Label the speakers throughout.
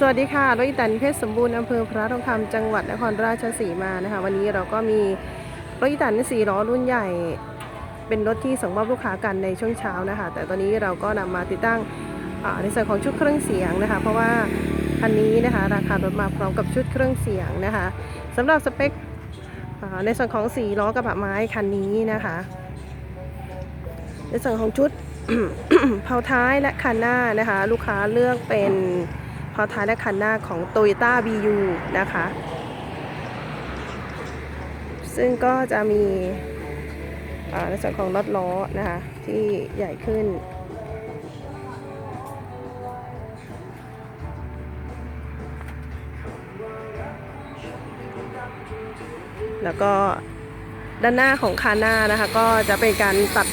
Speaker 1: สวัสดีค่ะรถอีแตันเพชรสมบูรณ์อำเภอพระทองคำจังหวัดนครราชสีมานะคะ วันนี้เราก็มีรถอีแตันสี่ล้อรุ่นใหญ่ เป็นรถที่ส่งมอบลูกค้ากันในช่วงเช้านะคะ แต่ตอนนี้เราก็นำมาติดตั้งในส่วนของชุดเครื่องเสียงนะคะ เพราะว่าคันนี้นะคะราคารถมาพร้อมกับชุดเครื่องเสียงนะคะสำหรับสเปคในส่วนของสี่ล้อกระบะไม้คันนี้นะคะ ในส่วนของชุดเผาท้ายและคันหน้านะคะ ลูกค้าเลือกเป็น เผาท้ายและคันหน้าของ Toyota BU นะคะ ซึ่งก็จะมีในส่วนของรถล้อนะคะ ที่ใหญ่ขึ้น แล้วก็ด้านหน้าของคาหน้านะคะก็จะเป็นการตัด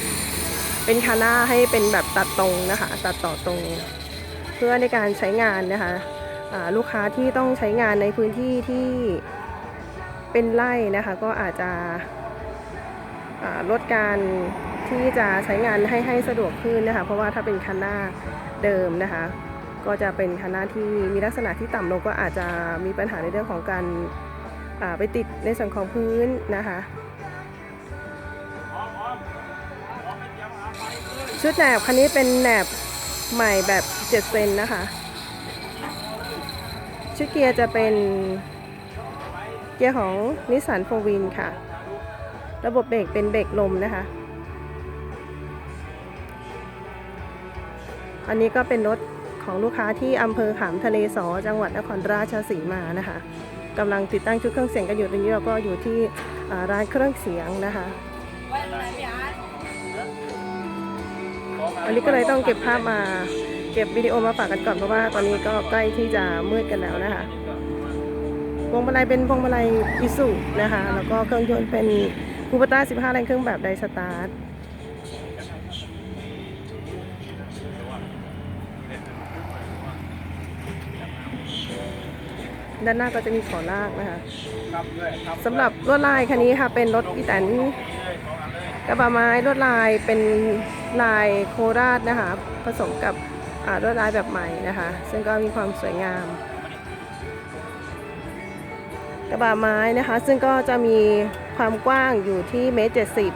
Speaker 1: เป็นคาน่าให้เป็นแบบตัดตรงนะคะ ตัดต่อตรง เพื่อในการใช้งานนะคะลูกค้าที่ต้องใช้งานในพื้นที่ที่เป็นไร่นะคะก็อาจจะลดการที่จะใช้งานให้ให้สะดวกขึ้นนะคะเพราะว่าถ้าเป็นคันหน้าเดิมนะคะก็จะเป็นคันหน้าที่มีลักษณะที่ต่ำลงก็อาจจะมีปัญหาในเรื่องของการาไปติดในส่วนของพื้นนะคะชุดแหนบคันนี้เป็นแหนบใหม่แบบ 7เซนนะคะ ชุดเกียร์จะเป็นเกียร์ของนิสสันโฟวินค่ะ ระบบเบรกเป็นเบรกลมนะคะ อันนี้ก็เป็นรถของลูกค้าที่อำเภอขามทะเลสอจังหวัดนครราชสีมานะคะกำลังติดตั้งชุดเครื่องเสียงกันอยู่ตรงนี้เราก็อยู่ที่ร้านเครื่องเสียงนะคะ อันนี้ก็เลยต้องเก็บภาพมา เก็บวิดีโอมาฝากกันก่อนเพราะว่าตอนนี้ก็ใกล้ที่จะมืดกันแล้วนะคะพวงมาลัยเป็นพวงมาลัยอิสุนะคะ แล้วก็เครื่องยนต์เป็นคูปต้า 15 แรงเครื่องแบบไดสตาร์ทด้านหน้าก็จะมีขอลากนะคะสำหรับลวดลายคันนี้ค่ะ เป็นรถอีแตนกระบะไม้ลวดลายเป็นลายโคราชนะคะ ผสมกับ ลวดลายแบบใหม่นะคะ ซึ่งก็มีความสวยงาม กระบะไม้นะคะ ซึ่งก็จะมีความกว้างอยู่ที่เมตรเจ็ดสิบ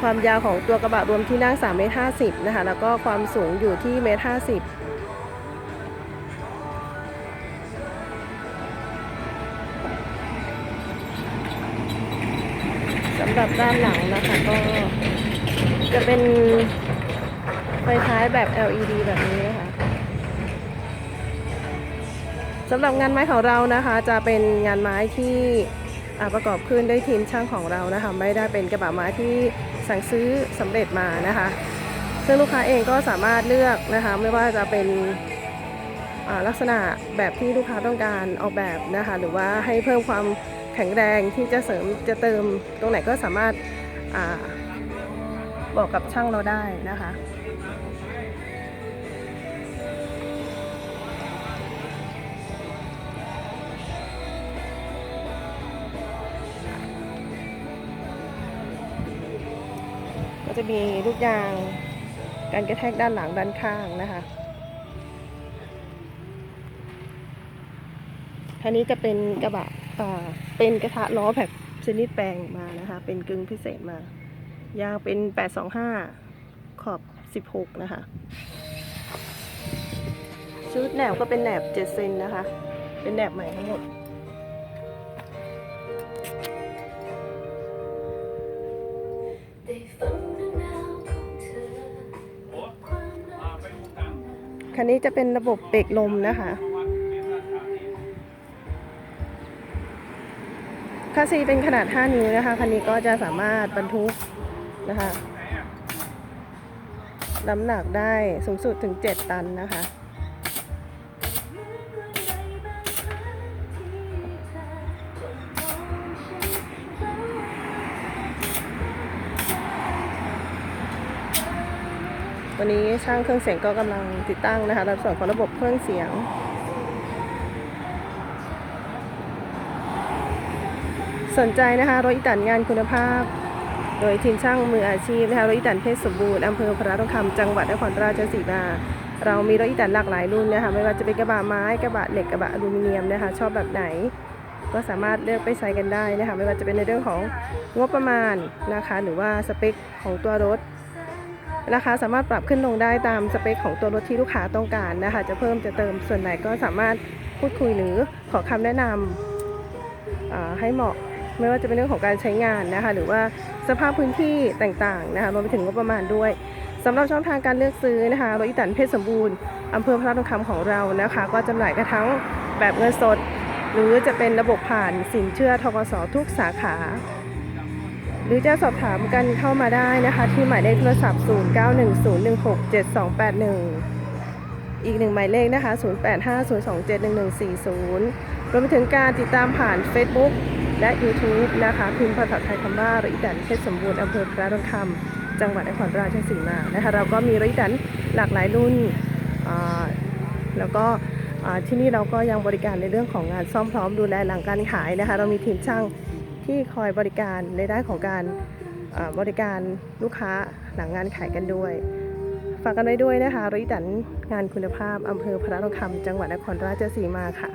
Speaker 1: ความยาวของตัวกระบะรวมที่นั่ง3เมตรห้าสิบนะคะ แล้วก็ความสูงอยู่ที่เมตรห้าสิบสำหรับด้านหลังนะคะก็จะเป็น ไฟท้ายแบบ LED แบบนี้นะคะสำหรับงานไม้ของเรานะคะ จะเป็นงานไม้ที่ประกอบขึ้นด้วยทีมช่างของเรานะคะไม่ได้เป็นกระบะไม้ที่สั่งซื้อสำเร็จมานะคะ ซึ่งลูกค้าเองก็สามารถเลือกนะคะ ไม่ว่าจะเป็นลักษณะแบบที่ลูกค้าต้องการออกแบบนะคะ หรือว่าให้เพิ่มความแข็งแรงที่จะเสริมจะเติมตรงไหนก็สามารถอบอกกับช่างเราได้นะคะ มีลูกยางการกระแทกด้านหลังด้านข้างนะคะคันนี้จะเป็นกระบะเป็นกระทะล้อแบบชนิดแปลงมานะคะ เป็นกึ่งพิเศษมา ยางเป็น 825 ขอบ 16 นะคะ ชุดแหนบก็เป็นแหนบ 7 เซนนะคะ เป็นแหนบใหม่ทั้งหมด
Speaker 2: คั
Speaker 1: นนี้จะเป็นระบบเบรกลมนะคะคัสซีเป็นขนาด 5 นิ้วนะคะ คันนี้ก็จะสามารถบรรทุกนะคะ น้ำหนักได้สูงสุดถึง 7 ตันนะคะ วันนี้ช่างเครื่องเสียงก็กำลังติดตั้งนะคะในส่วนของระบบเครื่องเสียง สนใจนะคะรถอีตันงานคุณภาพ โดยทีมช่างมืออาชีพนะคะรถอีตันเพชรสมบูรณ์อำเภอพระทองคำจังหวัดนครราชสีมาเรามีรถอีแตนหลากหลายรุ่นนะคะไม่ว่าจะเป็นกระบะไม้กระบะเหล็กกระบะอลูมิเนียมนะคะชอบแบบไหนก็สามารถเลือกไปใช้กันได้นะคะไม่ว่าจะเป็นในเรื่องของงบประมาณนะคะหรือว่าสเปคของตัวรถ ราคาสามารถปรับขึ้นลงได้ตามสเปคของตัวรถที่ลูกค้าต้องการนะคะ จะเพิ่มจะเติมส่วนไหนก็สามารถพูดคุยหรือขอคำแนะนำอ่าให้เหมาะไม่ว่าจะเป็นเรื่องของการใช้งานนะคะ หรือว่าสภาพพื้นที่ต่างๆนะคะรวมไปถึงงบประมาณด้วยสำหรับช่องทางการเลือกซื้อนะคะรถอีแตันเพชรสมบูรณ์อำเภอพระทองคำของเรานะคะ ก็จำหน่ายกระทั้งแบบเงินสด หรือจะเป็นระบบผ่านสินเชื่อทกสทุกสาขา หรือจะสอบถามกันเข้ามาได้นะคะ ที่หมายเลขโทรศัพท์ 0910167281 อีกหนึ่งหมายเลขนะคะ 0850271140 รวมไปถึงการติดตามผ่าน Facebook และ YouTube นะคะพิมพ์ภาษาไทยคำว่ารถอีแตนเพชรสมบูรณ์อำเภอพระทองคำจังหวัดนครราชสีมานะคะเราก็มีรถอีแตนหลากหลายรุ่นแล้วก็ที่นี่เราก็ยังบริการในเรื่องของงานซ่อมพร้อมดูแลหลังการขายนะคะ เรามีทีมช่าง ที่คอยบริการในด้านของการบริการลูกค้าหลังงานขายกันด้วย ฝากกันไว้ด้วยนะคะริตันงานคุณภาพอำเภอพระทองคำจังหวัดนครราชสีมาค่ะ